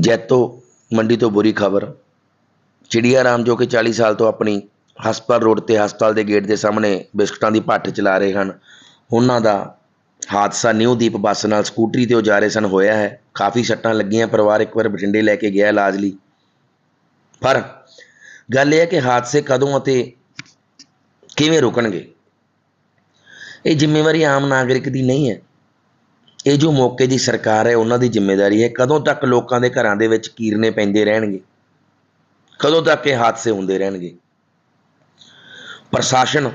ਜੈਤੋ ਮੰਡੀ ਤੋਂ ਬੁਰੀ ਖਬਰ। ਚਿੜੀਆ ਰਾਮ ਜੋ ਕਿ 40 ਸਾਲ ਤੋਂ ਆਪਣੀ ਹਸਪਤਾਲ ਰੋਡ ਤੇ ਹਸਪਤਾਲ ਦੇ ਗੇਟ ਦੇ ਸਾਹਮਣੇ ਬਿਸਕਟਾਂ ਦੀ ਭੱਠ ਚਲਾ ਰਹੇ ਹਨ। ਉਹਨਾਂ ਦਾ ਹਾਦਸਾ ਨਿਊਦੀਪ ਬੱਸ ਨਾਲ ਸਕੂਟਰੀ ਤੇ ਉਹ ਜਾ ਰਹੇ ਸਨ ਹੋਇਆ ਹੈ। ਕਾਫੀ ਸੱਟਾਂ ਲੱਗੀਆਂ, ਪਰਿਵਾਰ ਇੱਕ ਵਾਰ ਬਠਿੰਡੇ ਲੈ ਕੇ ਗਿਆ ਇਲਾਜ ਲਈ। ਪਰ ਗੱਲ ਇਹ ਹੈ ਕਿ ਹਾਦਸੇ ਕਦੋਂ ਅਤੇ ਕਿਵੇਂ ਰੁਕਣਗੇ? ਇਹ ਜ਼ਿੰਮੇਵਾਰੀ ਆਮ ਨਾਗਰਿਕ ਦੀ ਨਹੀਂ ਹੈ। ਇਹ ਜੋ ਮੌਕੇ ਦੀ ਸਰਕਾਰ ਹੈ, ਉਹਨਾਂ ਦੀ ਜ਼ਿੰਮੇਵਾਰੀ ਹੈ, ਕਦੋਂ ਤੱਕ ਲੋਕਾਂ ਦੇ ਘਰਾਂ ਦੇ ਵਿੱਚ ਕੀਰਨੇ ਪੈਂਦੇ ਰਹਿਣਗੇ? ਕਦੋਂ ਤੱਕ ਇਹ ਹਾਦਸੇ ਹੁੰਦੇ ਰਹਿਣਗੇ? ਪ੍ਰਸ਼ਾਸਨ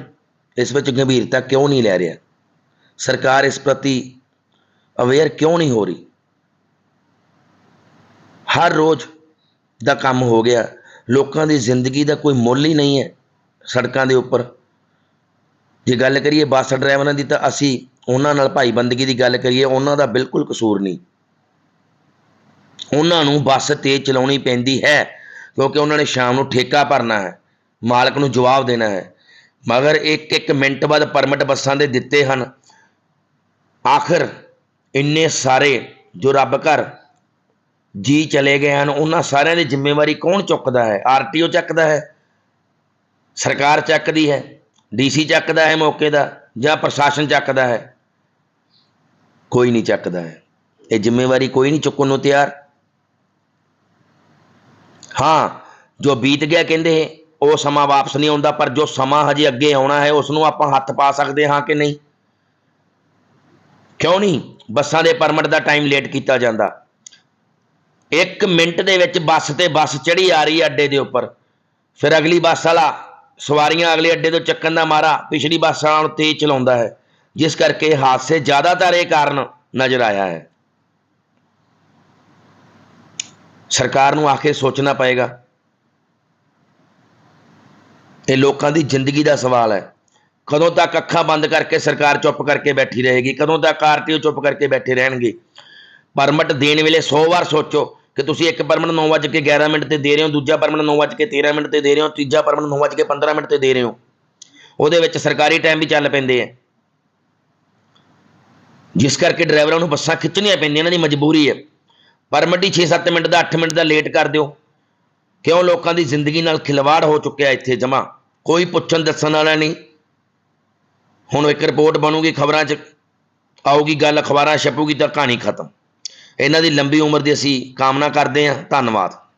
ਇਸ ਵਿੱਚ ਗੰਭੀਰਤਾ ਕਿਉਂ ਨਹੀਂ ਲੈ ਰਿਹਾ? ਸਰਕਾਰ ਇਸ ਪ੍ਰਤੀ ਅਵੇਅਰ ਕਿਉਂ ਨਹੀਂ ਹੋ ਰਹੀ? ਹਰ ਰੋਜ਼ ਦਾ ਕੰਮ ਹੋ ਗਿਆ। ਲੋਕਾਂ ਦੀ ਜ਼ਿੰਦਗੀ ਦਾ ਕੋਈ ਮੁੱਲ ਹੀ ਨਹੀਂ ਹੈ ਸੜਕਾਂ ਦੇ ਉੱਪਰ। ਜੇ ਗੱਲ ਕਰੀਏ ਬੱਸ ਡਰਾਈਵਰਾਂ ਦੀ ਤਾਂ ਅਸੀਂ ਉਹਨਾਂ ਨਾਲ ਭਾਈਬੰਦਗੀ ਦੀ ਗੱਲ ਕਰੀਏ, ਉਹਨਾਂ ਦਾ ਬਿਲਕੁਲ ਕਸੂਰ ਨਹੀਂ। ਉਹਨਾਂ ਨੂੰ ਬੱਸ ਤੇਜ਼ ਚਲਾਉਣੀ ਪੈਂਦੀ ਹੈ, ਕਿਉਂਕਿ ਉਹਨਾਂ ਨੇ ਸ਼ਾਮ ਨੂੰ ਠੇਕਾ ਭਰਨਾ ਹੈ, ਮਾਲਕ ਨੂੰ ਜਵਾਬ ਦੇਣਾ ਹੈ। ਮਗਰ ਇੱਕ ਇੱਕ ਮਿੰਟ ਬਾਅਦ ਪਰਮਿਟ ਬੱਸਾਂ ਦੇ ਦਿੱਤੇ ਹਨ। ਆਖਰ ਇੰਨੇ ਸਾਰੇ ਜੋ ਰੱਬ ਘਰ ਜੀ ਚਲੇ ਗਏ ਹਨ, ਉਹਨਾਂ ਸਾਰਿਆਂ ਦੀ ਜ਼ਿੰਮੇਵਾਰੀ ਕੌਣ ਚੁੱਕਦਾ ਹੈ? ਆਰਟੀਓ ਚੱਕਦਾ ਹੈ? ਸਰਕਾਰ ਚੱਕਦੀ ਹੈ? ਡੀਸੀ ਚੱਕਦਾ ਹੈ ਮੌਕੇ ਦਾ ਜਾਂ ਪ੍ਰਸ਼ਾਸਨ ਚੱਕਦਾ ਹੈ? ਕੋਈ ਨਹੀਂ ਚੱਕਦਾ ਹੈ। ਇਹ ਜ਼ਿੰਮੇਵਾਰੀ ਕੋਈ ਨਹੀਂ ਚੁੱਕਣ ਨੂੰ ਤਿਆਰ। ਹਾਂ, ਜੋ ਬੀਤ ਗਿਆ ਕਹਿੰਦੇ ਉਹ ਸਮਾਂ ਵਾਪਸ ਨਹੀਂ ਆਉਂਦਾ, ਪਰ ਜੋ ਸਮਾਂ ਹਜੇ ਅੱਗੇ ਆਉਣਾ ਹੈ, ਉਸ ਨੂੰ ਆਪਾਂ ਹੱਥ ਪਾ ਸਕਦੇ ਹਾਂ ਕਿ ਨਹੀਂ? ਕਿਉਂ ਨਹੀਂ? ਬੱਸਾਂ ਦੇ ਪਰਮਿਟ ਦਾ ਟਾਈਮ ਲੇਟ ਕੀਤਾ ਜਾਂਦਾ। 1 ਮਿੰਟ ਦੇ ਵਿੱਚ ਬੱਸ ਤੇ ਬੱਸ ਚੜੀ ਆ ਰਹੀ ਹੈ ਅੱਡੇ ਦੇ ਉੱਪਰ। ਫਿਰ ਅਗਲੀ ਬੱਸ ਵਾਲਾ ਸਵਾਰੀਆਂ ਅਗਲੇ ਅੱਡੇ ਤੋਂ ਚੱਕਣ ਦਾ ਮਾਰਾ ਪਿਛਲੀ ਬੱਸ ਵਾਲਾ ਨੂੰ ਤੇਜ਼ ਚਲਾਉਂਦਾ ਹੈ, ਜਿਸ ਕਰਕੇ ਹਾਦਸੇ ਜ਼ਿਆਦਾਤਰ ਇਹ ਕਾਰਨ ਨਜ਼ਰ ਆਇਆ ਹੈ। ਸਰਕਾਰ ਨੂੰ ਆਖਿਰ ਸੋਚਣਾ ਪਏਗਾ। ਇਹ ਲੋਕਾਂ ਦੀ ਜ਼ਿੰਦਗੀ ਦਾ ਸਵਾਲ ਹੈ। ਕਦੋਂ ਤੱਕ ਅੱਖਾਂ ਬੰਦ ਕਰਕੇ ਸਰਕਾਰ ਚੁੱਪ ਕਰਕੇ ਬੈਠੀ ਰਹੇਗੀ? ਕਦੋਂ ਤੱਕ ਆਰਟੀਓ ਚੁੱਪ ਕਰਕੇ ਬੈਠੇ ਰਹਿਣਗੇ? ਪਰਮਿਟ ਦੇਣ ਵੇਲੇ 100 ਵਾਰ ਸੋਚੋ ਕਿ ਤੁਸੀਂ ਇੱਕ ਪਰਮਿਟ 9:11 ਮਿੰਟ ਤੇ ਦੇ ਰਹੇ ਹੋ, ਦੂਜਾ ਪਰਮਿਟ 9:13 ਮਿੰਟ ਤੇ ਦੇ ਰਹੇ ਹੋ, ਤੀਜਾ ਪਰਮਿਟ 9:15 ਮਿੰਟ ਤੇ ਦੇ ਰਹੇ ਹੋ। ਉਹਦੇ ਵਿੱਚ ਸਰਕਾਰੀ ਟਾਈਮ ਵੀ ਚੱਲ ਪੈਂਦੇ ਆ। ਜਿਸ ਕਰਕੇ ਡਰਾਈਵਰਾਂ ਨੂੰ ਬੱਸਾਂ ਖਿੱਚਣੀਆਂ ਪੈਂਦੀਆਂ, ਇਹਨਾਂ ਦੀ ਮਜਬੂਰੀ ਹੈ ਪਰਮਿਟ ਹੀ 6-7 ਮਿੰਟ ਦਾ 8 ਮਿੰਟ ਦਾ ਲੇਟ ਕਰ ਦਿਓ। ਕਿਉਂ ਲੋਕਾਂ ਦੀ ਜ਼ਿੰਦਗੀ ਨਾਲ ਖਿਲਵਾੜ ਹੋ ਚੁੱਕਿਆ ਇੱਥੇ ਜਮਾ? ਕੋਈ ਪੁੱਛਣ ਦੱਸਣ ਵਾਲਾ ਨਹੀਂ। ਹੁਣ ਇੱਕ ਰਿਪੋਰਟ ਬਣੂਗੀ ਖਬਰਾਂ 'ਚ। ਆਊਗੀ ਗੱਲ, ਅਖਬਾਰਾਂ ਛਪੂਗੀ ਤਾਂ ਕਹਾਣੀ ਖਤਮ। ਇਹਨਾਂ ਦੀ ਲੰਬੀ ਉਮਰ ਦੀ ਅਸੀਂ ਕਾਮਨਾ ਕਰਦੇ ਹਾਂ। ਧੰਨਵਾਦ।